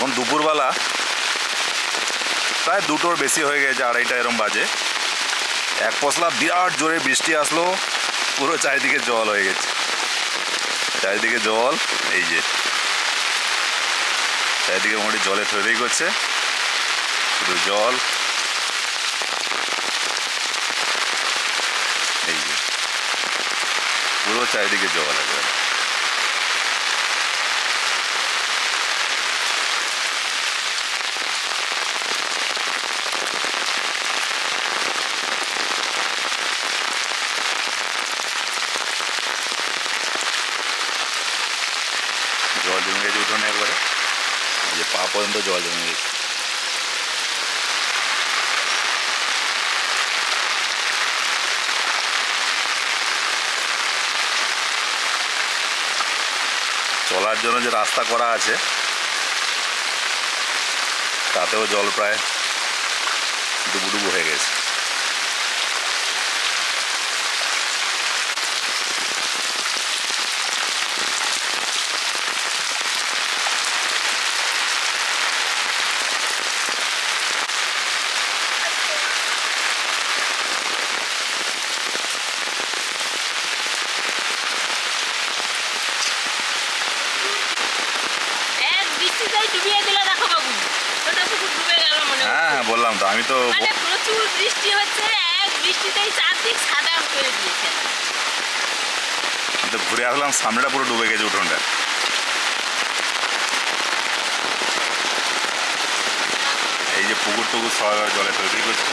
এখন দুপুরবেলা প্রায় দুটোর বেশি হয়ে গেছে, আড়াইটা এরম বাজে। এক পশলা বিরাট জোরে বৃষ্টি আসলো, পুরো চারিদিকে জল হয়ে গেছে। চারিদিকে জল, এই যে। চারিদিকে মোটামুটি জলে তৈরি করছে, শুধু জল। এই যে। পুরো চারিদিকে জল একবারে জল জমে গেছে উঠোনে একবারে যে পা পর্যন্ত জল জমে গেছে চলার জন্য যে রাস্তা করা আছে, তাতেও জল প্রায় ডুবু ডুবু হয়ে গেছে। এক ডুবিয়ে দিল দেখো বাবু ওটা পুকুর ডুবে গেল মনে হ্যাঁ হ্যাঁ বললাম তো আমি তো মানে প্রচুর বৃষ্টি হচ্ছে এক বৃষ্টিতেই চারদিক সাদা করে দিয়েছে। তো ঘুরে আসলাম সামনেটা পুরো ডুবে গেছে উঠোনটা। এই যে পুকুর টুকুর সবাই জলে তৈরি করছে।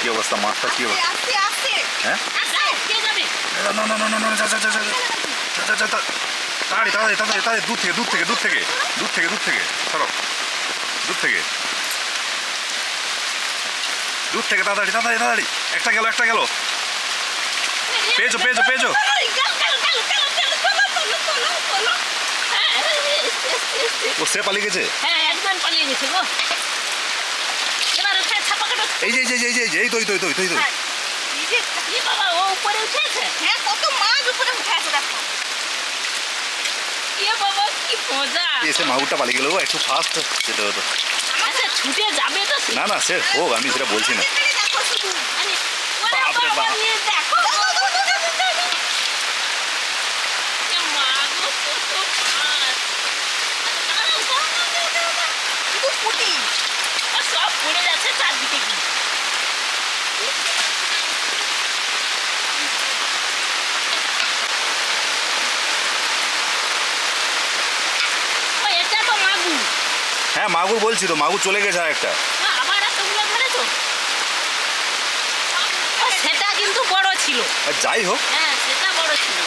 কি অবস্থা মাছটা কি অবস্থা? হ্যাঁ? না না না না না যা যা যা যা যা যা তাড়াতাড়ি তাড়াতাড়ি তাড়াতাড়ি তাড়াতাড়ি দূর থেকে দূর থেকে দূর থেকে দূর থেকে দূর থেকে সরো দূর থেকে দূর থেকে তাড়াতাড়ি তাড়াতাড়ি তাড়াতাড়ি একটা গেল একটা গেল পেয়েছ পেয়েছ পেয়েছ। হ্যাঁ। ও সে পালিয়ে গেছে হ্যাঁ এই যে এই যে এই যে এই তো এই তো এই তো এই তো, এই যে বাবা উপরে উঠেছে হ্যাঁ কত মাছ উপরে উঠে আছে দেখো এ বাবা কি মজা এসে মাগুরটা পালিয়ে গেল। একটু ফাস্ট যেতে হতো। আচ্ছা ছুটে যাবে তো? না না স্যার হোক আমি সেটা বলছি না। বাপরে বাপ। এ দেখো এ মা গো, কত মাছ। আরে, দাঁড়াও, দাঁড়াও, দাঁড়াও, দাঁড়াও, দাঁড়াও। শুধু পুটি আর সব পড়ে যাচ্ছে চারদিকে কি ও, এটা তো মাগুর হ্যাঁ মাগুর বলছি তো মাগুর চলে গেছে আর একটা সেটা কিন্তু বড় ছিল। যাই হোক। হ্যাঁ সেটা বড় ছিল।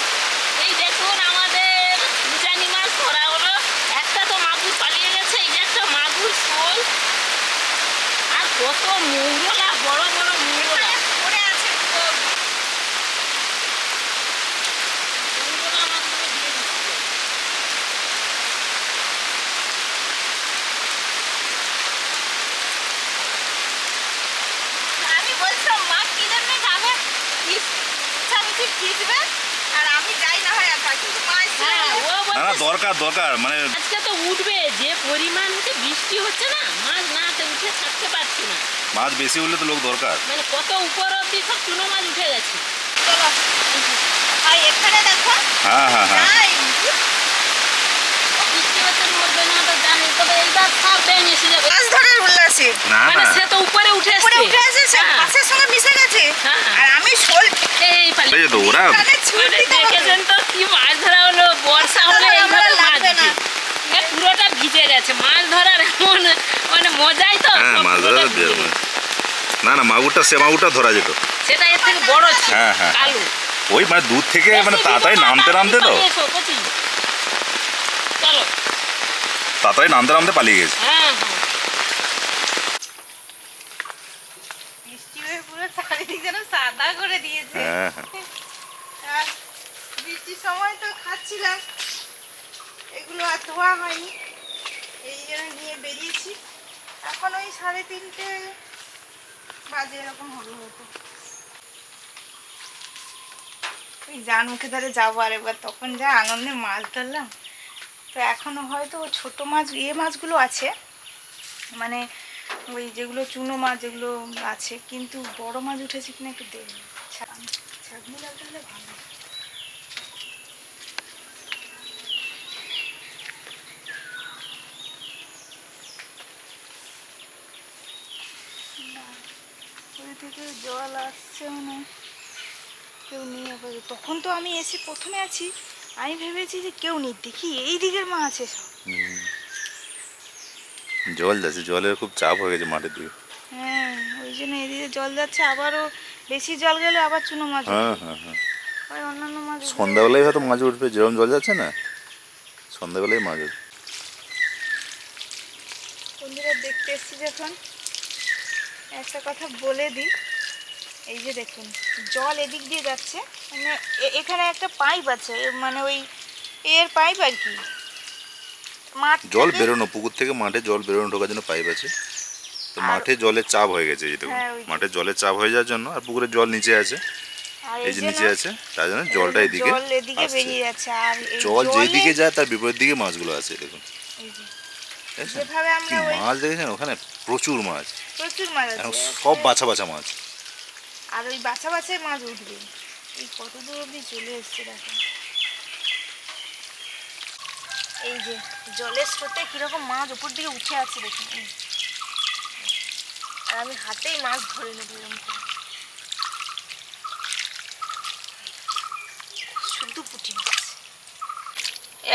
এই দেখুন আমাদের দুজানি মাছ ধরা হলো। একটা তো মাগুর পালিয়ে গেছে এই যে একটা মাগুর শোল। আর কত মৌরলা বড় বড় মৌরলা পড়ে আছে তো মৌরলা মাছগুলো দিয়ে দিচ্ছে আমি বলছিলাম মা কি জন্য যাবে ইচ্ছামুখী ভিজবে আর আমি যাই না হয় একা কিন্তু মা এসে হ্যাঁ ও না না বলছে দরকার দরকার মানে আজকে তো উঠবে যে পরিমাণ হচ্ছে বৃষ্টি হচ্ছে না মাছ না তো উঠে থাকতে পারছি না। মাছ বেশি হলে তো লোক দরকার। মানে কত উপর অব্দি সব চুনো মাছ উঠে গেছে। চলো। আর এখানে দেখো। হ্যাঁ হ্যাঁ হ্যাঁ যাই বৃষ্টি হচ্ছে মরবে না তো জানি তবে সব ব্যাঙ এসে যাবে। মাছ ধরার উল্লাসে না মানে সে তো উপরে উঠে উপরে উঠে আছে সে। মাছের সঙ্গে মিশে গেছে। আর আমি শোল এই পালি এই তো ওরা কানে ছুঁড়ে দিতে হবে। দেখেছেন তো কি মাছ ধরা হলো? বর্ষা হলে এইভাবে লাগবে না। পুরোটা ভিজে গেছে। মাছ ধরার এমন মানে মজাই তো। হ্যাঁ মাছ। না না মাগুরটা সে মাগুরটা ধরা যেত। সেটা এর থেকে বড় ছিল। হ্যাঁ, হ্যাঁ। ওই মানে দূর থেকে মানে তাড়াতাড়ি নামতে নামতে তো। চলো। তাড়াতাড়ি নামতে নামতে পালিয়ে গেছে। হ্যাঁ হ্যাঁ। হয়ে হ্যাঁ বৃষ্টির সময় তো খাচ্ছিলাম। এগুলো আর ধোয়া হয়নি। এই জন্য নিয়ে বেরিয়েছি। এখন ওই সাড়ে তিনটে বাজে এরকম হবে হতো ওই জান মুখে ধরে যাব আর একবার তখন যা আনন্দে মাছ ধরলাম। তো এখনও হয়তো ছোট মাছ ইয়ে মাছগুলো আছে মানে ওই যেগুলো চুনো মাছ যেগুলো আছে, কিন্তু বড় মাছ উঠেছে কিনা একটু হলে ভালো। থেকে জল আসছে মানে কেউ নিয়ে তখন তো আমি এসে প্রথমে আছি। আমি ভেবেছি যে কেউ নেই। দেখি এই দিকের মা আছে জল যাচ্ছে জলের খুব চাপ হয়ে গেছে মাঠের দিকে। হ্যাঁ ওই জন্য এদিকে জল যাচ্ছে আবারও বেশি জল গেলে আবার চুনো মাছ হ্যাঁ হ্যাঁ হ্যাঁ। ওই অন্যান্য মাছ। সন্ধ্যাবেলায় হয়তো মাছ উঠবে যেরকম জল যাচ্ছে না সন্ধ্যাবেলায় মাছ উঠবে। বন্ধুরা দেখতে এসছি যখন। একটা কথা বলে দিই। এই যে দেখুন জল এদিক দিয়ে যাচ্ছে। মানে এ- এখানে একটা পাইপ আছে মানে ওই এর পাইপ আর কি। মাঠ জল বেরোনো পুকুর থেকে মাঠে জল বেরোনো ঢোকার জন্য পাইপ আছে। তো মাঠে জলের চাপ হয়ে গেছে দেখুন। হ্যাঁ, মাঠে জলের চাপ হয়ে যাওয়ার জন্য আর পুকুরের জল নিচে আছে। এই যে নিচে আছে তার জন্য জলটা এদিকে জল এদিকে যাচ্ছে জল যেদিকে যায় তার বিপরীত দিকে মাছগুলো আছে দেখুন। মাছ দেখেছেন? ওখানে প্রচুর মাছ। প্রচুর মাছ সব বাছা বাছা মাছ। আর ওই বাছা বাছায় মাছ উঠবে। এই কত দূর অবধি চলে এসছে দেখো। এই যে জলের স্রোতে কীরকম মাছ উপর দিকে উঠে আছে দেখুন আর আমি হাতেই মাছ ধরে নেব এরকম করে। শুধু পুঁটি মাছ।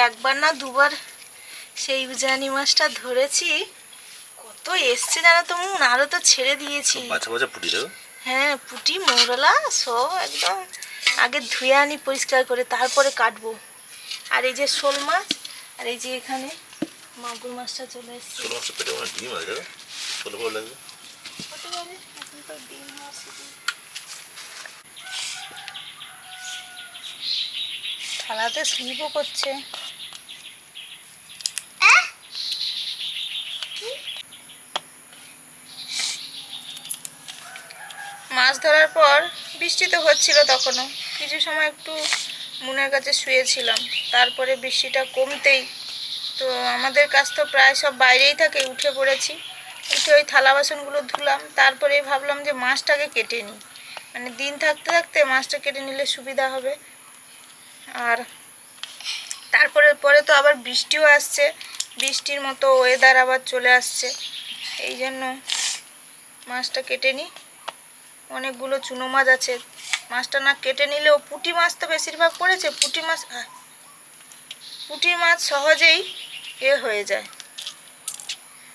একবার না দুবার সেই উজানি মাছটা ধরেছি। কত এসছে জানো তো মন আরও তো ছেড়ে দিয়েছি। ফুটি হ্যাঁ পুঁটি মৌরলা সব একদম আগে ধুয়ে আনি পরিষ্কার করে তারপরে কাটবো। আর এই যে শোল মাছ আর এই যে এখানে মাগুর মাছটা চলে এসছে। ছোটো মাছটা পেটে আমার ডিম আছে দেখো ভালো লাগবে। হতে পারে এখন তো ডিম হওয়ার থালাতে স্লিপও করছে। মাছ ধরার পর বৃষ্টি তো হচ্ছিল তখনও। কিছু সময় একটু মুনের কাছে শুয়েছিলাম। তারপরে বৃষ্টিটা কমতেই। তো আমাদের কাছ তো প্রায় সব বাইরেই থাকে, উঠে পড়েছি। উঠে ওই থালা বাসনগুলো ধুলাম। তারপরে ভাবলাম যে মাছটাকে কেটে নিই। মানে দিন থাকতে থাকতে মাছটা কেটে নিলে সুবিধা হবে। আর তারপরে, পরে তো আবার বৃষ্টিও আসছে। বৃষ্টির মতো ওয়েদার আবার চলে আসছে। এই জন্য মাছটা কেটে নিই। অনেকগুলো চুনো মাছ আছে। মাছটা না কেটে নিলেও পুঁটি মাছ তো বেশিরভাগ পড়েছে। পুঁটি মাছ পুঁটি মাছ সহজেই এ হয়ে যায়।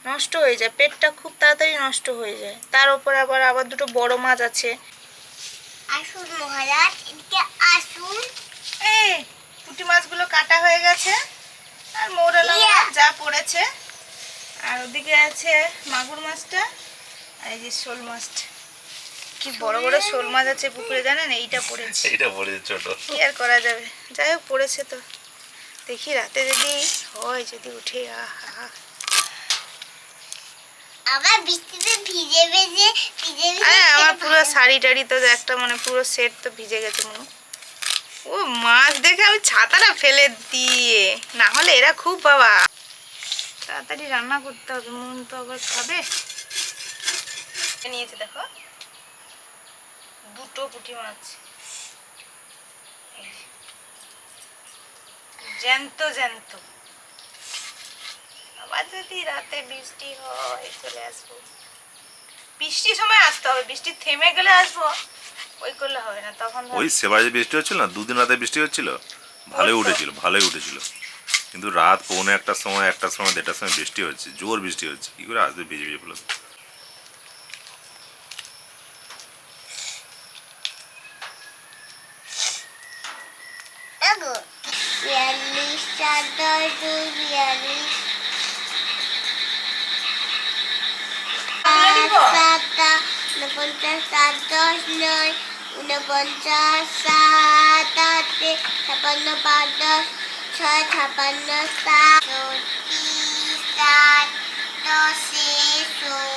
নষ্ট হয়ে যায়। পেটটা খুব তাড়াতাড়ি নষ্ট হয়ে যায়। তার উপর আবার আবার দুটো বড় মাছ আছে। আসুন মহারাজ এদিকে আসুন। এই পুঁটি মাছগুলো কাটা হয়ে গেছে। আর মৌরালা। মাছ যা পড়েছে। আর ওদিকে আছে মাগুর মাছটা। আর এই যে শোল মাছটা। কি বড় বড় শোল মাছ আছে পুকুরে জানেন? এইটা পড়েছে। এইটা পড়েছে ছোট। কি আর করা যাবে? যাই হোক পড়েছে তো। দেখি রাতে যদি হয় যদি উঠে আহা। আবার বৃষ্টিতে ভিজে ভিজে ভিজে ভিজে আরে আমার পুরো শাড়ি টাড়ি তো একটা মানে পুরো সেট তো ভিজে গেছে মনে। ও মাছ দেখে আমি ছাতাটা ফেলে দিয়ে। না হলে এরা খুব বাবা। তাড়াতাড়ি রান্না করতে হবে মন তো আবার খাবে। নিয়েছে দেখো। দুটো পুঁটি মাছ। জ্যান্ত জ্যান্ত। আবার যদি রাতে বৃষ্টি হয় চলে আসব। বৃষ্টির সময় আসতে হবে। বৃষ্টি থেমে গেলে আসব। ওই করলে হবে না তখন ওই সেবারে যে বৃষ্টি হচ্ছিল না দুদিন রাতে বৃষ্টি হচ্ছিল ভালোই উঠেছিল ভালোই উঠেছিল। কিন্তু রাত পৌনে একটার সময় একটার সময় দেড়টার সময় বৃষ্টি হচ্ছে জোর বৃষ্টি হচ্ছে। কি করে আসবে ভিজে ভিজে ফুলো are those earrings? Sata, una ponchas dos, nueve, una ponchas sata, tres, chapando para dos, seis, chapando sata, dos, y sat, dos, y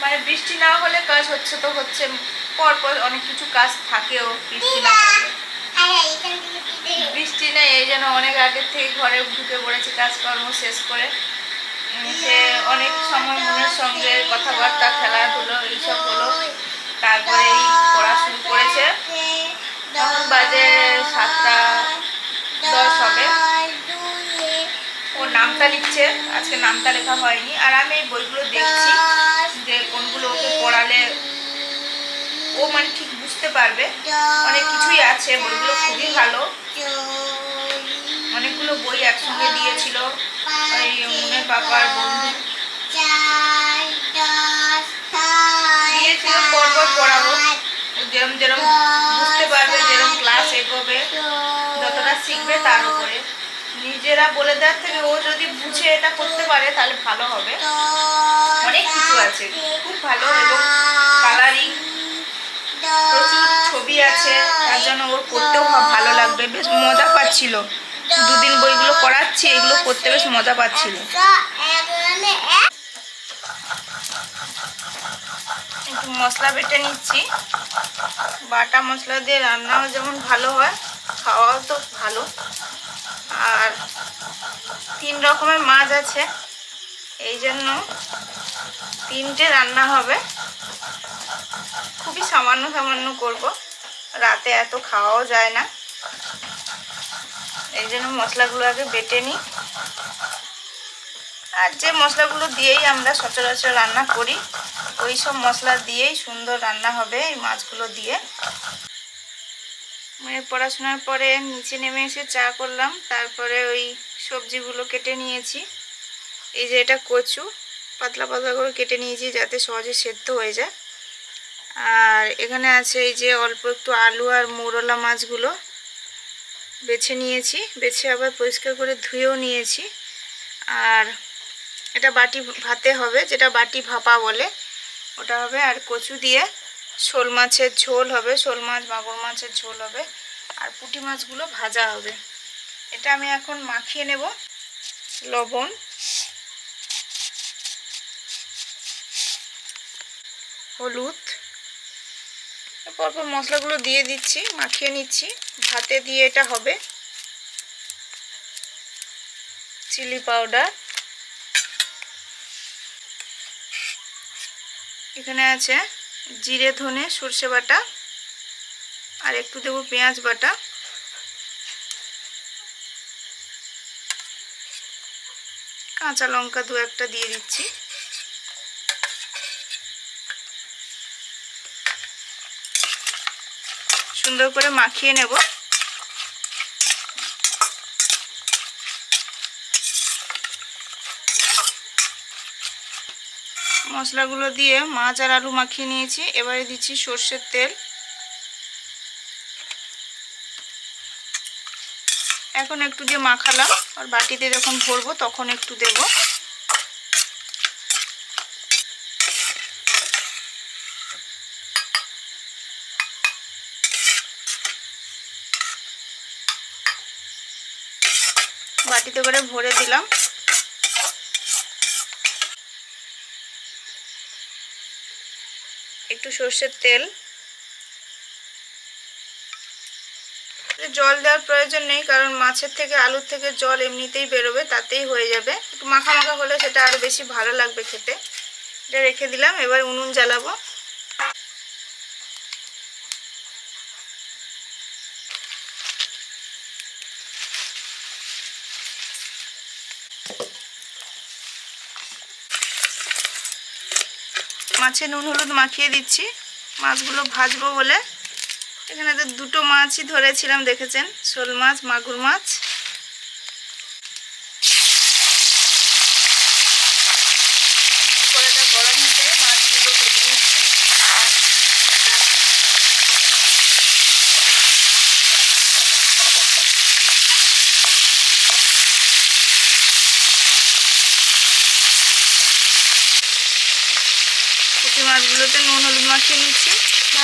মানে বৃষ্টি না হলে কাজ হচ্ছে তো হচ্ছে পর পর অনেক কিছু কাজ থাকেও বৃষ্টি না বৃষ্টি নেই এই যেন অনেক আগের থেকে ঘরে ঢুকে পড়েছি কাজকর্ম শেষ করে। সে অনেক সময় মনের সঙ্গে কথাবার্তা খেলাধুলো এইসব হলো। তারপরে এই পড়া শুরু করেছে। তখন বাজে সাতটা দশ হবে। ও নামটা লিখছে আজকে নামটা লেখা হয়নি। আর আমি এই বইগুলো দেখছি। পড়ালে ও মানে ঠিক বুঝতে পারবে। অনেক কিছুই আছে, বইগুলো খুবই ভালো। অনেকগুলো বই একসঙ্গে দিয়েছিল। ওই মুনের বাবার বন্ধু। দিয়েছিল, পরপর পড়াবো। যেরম যেরম বুঝতে পারবে, যেরম ক্লাস এগোবে, যতটা শিখবে তার উপরে। নিজেরা বলে দেওয়ার থেকে ও যদি বুঝে এটা করতে পারে, তাহলে ভালো হবে। অনেক কিছু আছে, খুব ভালো এবং কালারিং প্রচুর ছবি আছে, তার জন্য ওর পড়তেও ভালো লাগবে, বেশ মজা পাচ্ছিল। দুদিন বইগুলো পড়াচ্ছি, এগুলো পড়তে বেশ মজা পাচ্ছিল। একটু মশলা বেটে নিচ্ছি। বাটা মশলা দিয়ে রান্নাও যেমন ভালো হয়, খাওয়াও তো ভালো। আর তিন রকমের মাছ আছে, এই জন্য তিনটে রান্না হবে। খুবই সামান্য সামান্য করব। রাতে এত খাওয়াও যায় না। এই জন্য মশলাগুলো আগে বেটে নিই। আর যে মশলাগুলো দিয়েই আমরা সচরাচর রান্না করি, ওই সব মশলা দিয়েই সুন্দর রান্না হবে এই মাছগুলো দিয়ে। মেয়ের পড়াশোনার পরে নিচে নেমে এসে চা করলাম, তারপরে ওই সবজিগুলো কেটে নিয়েছি। এই যে এটা কচু। পাতলা পাতলা করে কেটে নিয়েছি যাতে সহজে সেদ্ধ হয়ে যায়। আর এখানে আছে এই যে অল্প একটু আলু আর মোরলা মাছগুলো বেছে নিয়েছি। বেছে আবার পরিষ্কার করে ধুয়েও নিয়েছি। আর এটা বাটি ভাতে হবে, যেটা বাটি ভাপা বলে। ওটা হবে আর কচু দিয়ে শোল মাছের ঝোল হবে, শোল মাছ, মাগুর মাছের ঝোল হবে। আর পুঁটি মাছগুলো ভাজা হবে। এটা আমি এখন মাখিয়ে নেব। লবণ। হলুদ। পরপর মশলাগুলো দিয়ে দিচ্ছি, মাখিয়ে নিচ্ছি। ভাতে দিয়ে এটা হবে চিলি পাউডার। এখানে আছে জিরে, ধনে, সর্ষে বাটা, আর একটু দেবো পেঁয়াজ বাটা। কাঁচা লঙ্কা দু একটা দিয়ে দিচ্ছি। সুন্দর করে মাখিয়ে নেব। মশলাগুলো দিয়ে মাছ আর আলু মাখিয়ে নিয়েছি। এবারে দিচ্ছি সর্ষের তেল। এখন একটু দিয়ে মাখালাম। আর বাটিতে যখন ভরবো তখন একটু দেব। বাটিতে করে ভরে দিলাম। একটু সর্ষের তেল। জল দেওয়ার প্রয়োজন নেই, কারণ মাছের থেকে, আলুর থেকে জল এমনিতেই বেরোবে, তাতেই হয়ে যাবে। একটু মাখা মাখা হলে সেটা আরও বেশি ভালো লাগবে খেতে। এটা রেখে দিলাম, এবার উনুন জ্বালাবো। মাছে নুন, হলুদ মাখিয়ে দিচ্ছি। মাছগুলো ভাজবো বলে। এখানে তো দুটো মাছই ধরেছিলাম, দেখেছেন? শোল মাছ, মাগুর মাছ।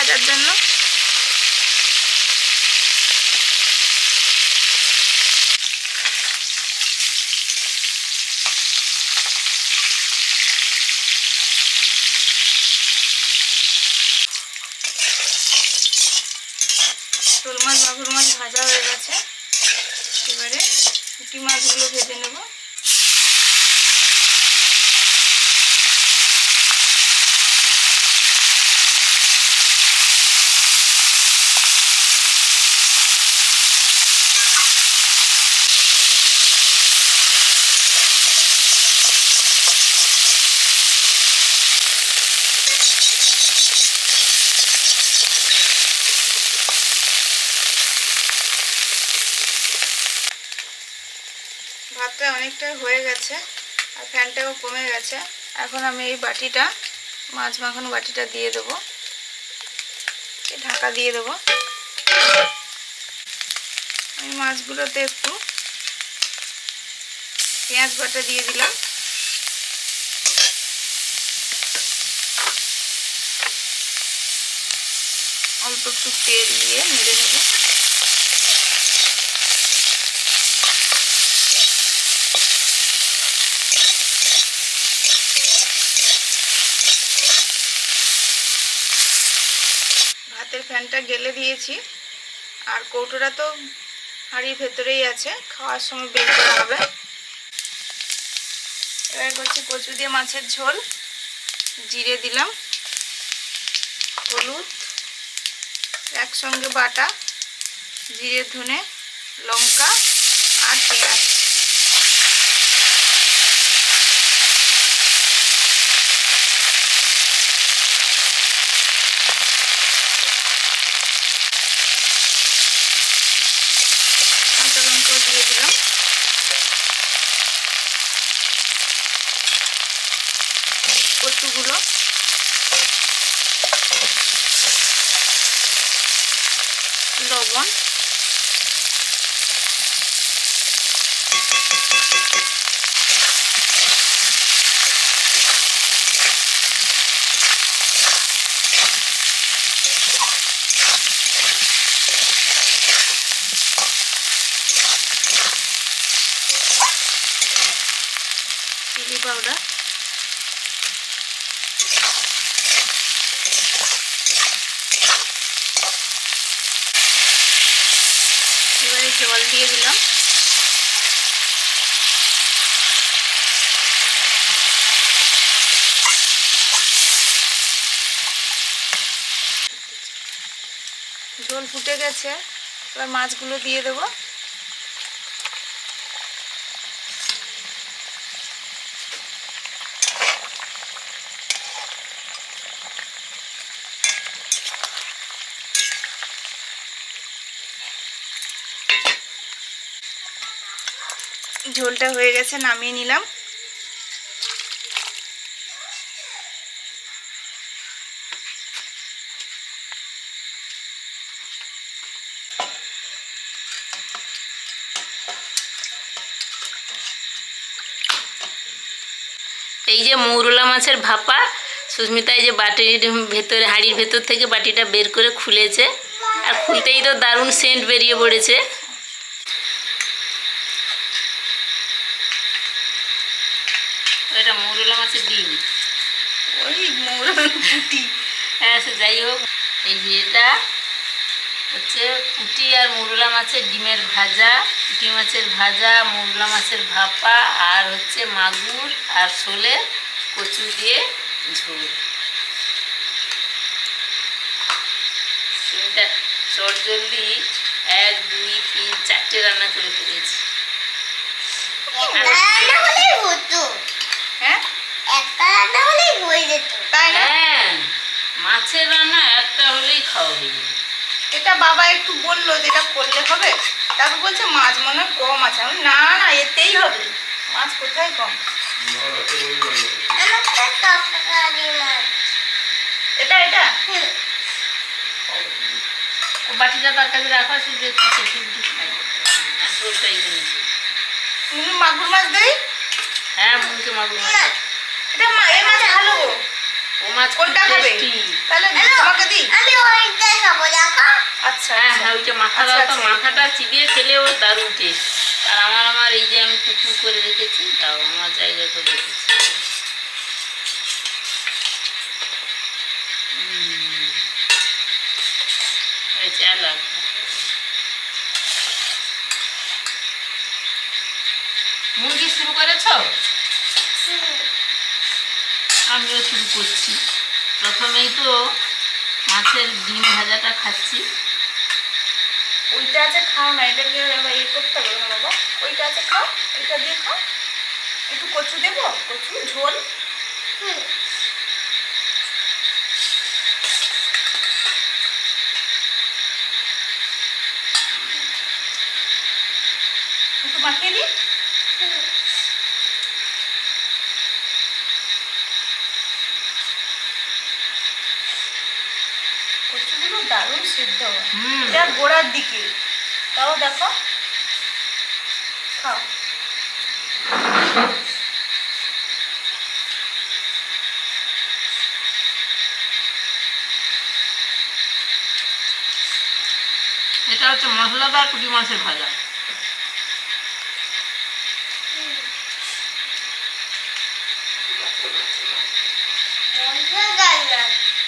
ভাজার জন্য। মাছ মাগুর মাছ ভাজা হয়ে গেছে। এবারে কুটি মাছগুলো ভেজে নেব। অনেকটাই হয়ে গেছে আর ফ্যানটাও কমে গেছে। এখন আমি এই বাটিটা, মাছ মাখানো বাটিটা দিয়ে দেবো। ঢাকা দিয়ে দেবো। আমি মাছগুলোতে একটু পেঁয়াজ বাটা দিয়ে দিলাম। অল্প একটু তেল দিয়ে নেড়ে নেব ভাতের ফ্যানটা গেলে দিয়েছি। আর কৌটোটা তো হাঁড়ির ভেতরেই আছে, খাওয়ার সময় বের করা হবে। এবার করছি কচু দিয়ে মাছের ঝোল, জিরে দিলাম, হলুদ, একসঙ্গে বাটা, জিরে ধনে, লঙ্কা আর পেঁয়াজ কাঁচা লঙ্কাও দিয়ে দিলাম কচুগুলো লবণ চিলি পাউডার এবারে জল দিয়ে দিলাম। ঝোল ফুটে গেছে। এবার মাছগুলো দিয়ে দেবো। ঝোলটা হয়ে গেছে, নামিয়ে নিলাম। এই যে মৌরলা মাছের ভাপা, সুস্মিতা এই যে বাটির ভেতরে, হাঁড়ির ভেতর থেকে বাটিটা বের করে খুলেছে। আর খুলতেই তো দারুণ সেন্ট বেরিয়ে পড়েছে এটা মৌরলা মাছের ডিম ওই মৌরার পুটি হ্যাঁ সে যাই হোক এই এটা হচ্ছে পুঁটি আর মুরলা মাছের ডিমের ভাজা। পুঁটি মাছের ভাজা মুরলা মাছের ভাপা আর হচ্ছে মাগুর আর শোলে কচু দিয়ে ঝোল। তিনটা চট জলদি এক দুই তিন চারটে রান্না করে ফেলেছি। হ্যাঁ? একটা রান্না হলেই হয়ে যেত তাই না? মাছের রান্না একটা হলেই খাওয়া হয়ে যাবে। এটা বাবা একটু বলল যে এটা করলে হবে? তারপর বলছে মাছ মনে হয় কম আছে। আমি না না এতেই হবে। মাছ কোথায় কম? এটা এটা? বাটিটা তার কাছে রাখা ঝোলটাই কিনেছে তুমি মাগুর মাছ দেই হ্যাঁ মুখে মাগুর মাছ এটা মা এই মাছ ভালো ও মাছ ওইটা খাবে আচ্ছা, হ্যাঁ, আচ্ছা। হ্যাঁ, তো আচ্ছা, মাথাটা চিবিয়ে খেলে ওর দারুণ টেস্ট আর আমার আমার এই যে আমি টুকু করে রেখেছি তাও আমার জায়গা করে রেখেছি। আলাদা মুরগি শুরু করেছ? আমিও শুরু করছি। প্রথমেই তো মাছের ডিম ভাজাটা খাচ্ছি। ওইটা আছে খাও না এটা দিয়ে ইয়ে করতে হবে না বাবা। ওইটা আছে খাও ওইটা দিয়ে খাও। একটু কচু দেবো? কচু ঝোল? হুম। একটু মাখিয়ে দিই কচুগুলো দারুণ সিদ্ধ এটা গোড়ার দিকে। তাও দেখো। খাও। এটা হচ্ছে মশলাদার পুঁটি মাছের ভাজা।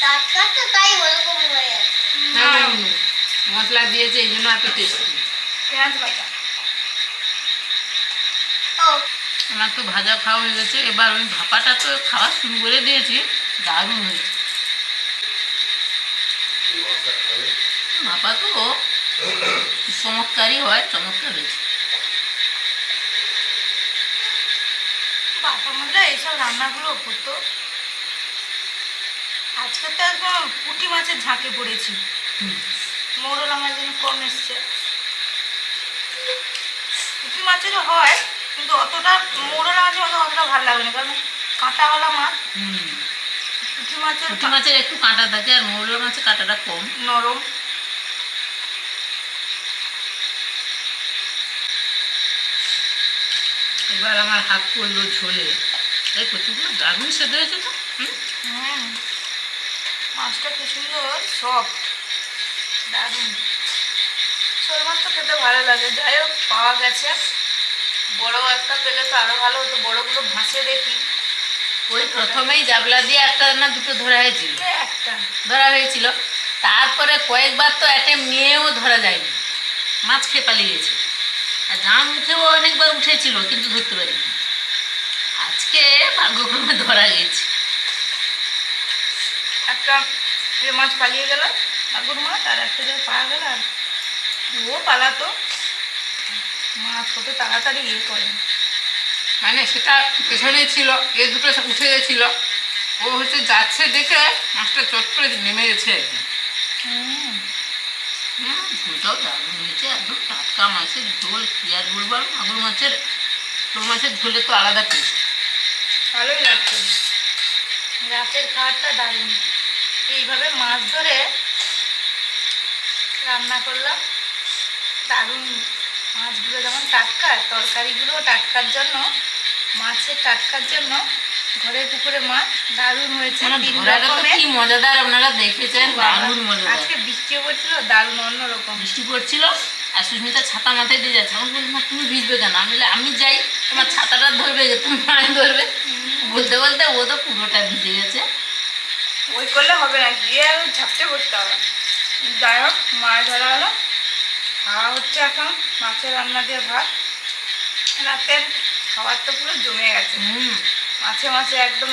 টাটকা তো তাই ওরকম হয়ে আছে। মশলা দিয়েছে এই জন্য এত টেস্টি আমার তো ভাজা খাওয়া হয়ে গেছে এবার ওই ভাপাটা তো খাওয়া শুরু করে দিয়েছি দারুণ হয়েছে। ভাপা তো চমৎকারই হয় চমৎকার হয়েছে। বাপা মারা এইসব রান্নাগুলো হতো। আজকে তো একদম পুঁটি মাছের ঝাঁকে পড়েছি। মৌরলা আমার জন্য কম এসছে। পুঁটি মাছেরও হয় কিন্তু অতটা মৌরলা মাছের মতো অতটা ভালো লাগে না কারণ কাঁটাওয়ালা মাছ। পুঁটি মাছের পুঁটি মাছের একটু কাঁটা থাকে আর মৌলা মাছের কাঁটাটা কম। নরম। এবার আমার হাত পড়ল ঝোলে। এই কচুগুলো দারুণ সেদ্ধ হয়েছে তো হুম? হুম মাছটা কি সুন্দর? সফট দারুণ। শোল মাছ তো খেতে ভালো লাগে। যাই হোক পাওয়া গেছে। বড় একটা পেলে তো আরও ভালো হতো। বড়গুলো ভাসে দেখি। ওই প্রথমেই জাবলা দিয়ে একটা না দুটো ধরা হয়েছিল? একটা? ধরা হয়েছিল। তারপরে কয়েকবার তো অ্যাটেম নিয়েও ধরা যায়নি। মাছ খেয়ে পালিয়ে গেছে। আর জাম মুখেও অনেকবার উঠেছিল কিন্তু ধরতে পারিনি। আজকে ভাগ্যক্রমে ধরা গেছে। একটা যে মাছ পালিয়ে গেল মাগুর মাছ আর একটা যে পাওয়া গেল আর ও পালাতো। মাছ কত তাড়াতাড়ি ইয়ে করে। মানে সেটা পেছনে ছিল এ দুটো উঠে গেছিল। ও হচ্ছে যাচ্ছে দেখে মাছটা চট করে নেমে গেছে। আর কি ঝোলটাও দারুণ হয়েছে একদম টাটকা মাছের ঝোল কি আর বলব মাগুর মাছের ছোট মাছের ঝোলে তো আলাদা টেস্ট ভালোই লাগছে। রাতের খাবারটা দারুণ। এইভাবে মাছ ধরে রান্না করলাম। দারুণ মাছগুলো যেমন টাটকা তরকারিগুলোও টাটকার জন্য মাছের টাটকার জন্য ঘরের পুকুরে মাছ দারুণ হয়েছে মানে। কি মজাদার আপনারা দেখেছেন দারুণ মজাদার। আজকে বৃষ্টিও পড়ছিল দারুণ অন্যরকম। বৃষ্টি পড়ছিল আর সুস্মিতা ছাতা মাথায় দিয়ে যাচ্ছে। আমি বলি মা তুমি ভিজবে কেন? আমি আমি যাই তোমার ছাতাটা ধরবে যে তুমি মায় ধরবে। বলতে বলতে ও তো পুরোটা ভিজে গেছে। ওই করলে হবে না গিয়ে আর ঝাপটে বসতে হবে। যাই হোক মাছ ধরা হলো। খাওয়া হচ্ছে এখন মাছের রান্না দিয়ে ভাত। রাতের খাবার তো পুরো জমে গেছে। হুম। মাছে মাছে একদম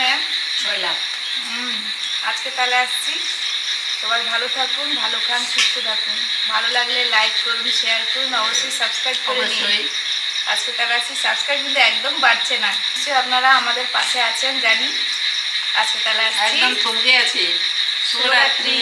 হুম আজকে তাহলে আসছি। সবাই ভালো থাকুন ভালো খান সুস্থ থাকুন। ভালো লাগলে লাইক করুন শেয়ার করুন অবশ্যই সাবস্ক্রাইব করে নিন। আজকে তাহলে আসছি সাবস্ক্রাইব কিন্তু একদম বাড়ছে না। নিশ্চয়ই আপনারা আমাদের পাশে আছেন জানি। আজকে তাহলে একদম থমকে আছি। শুভরাত্রি।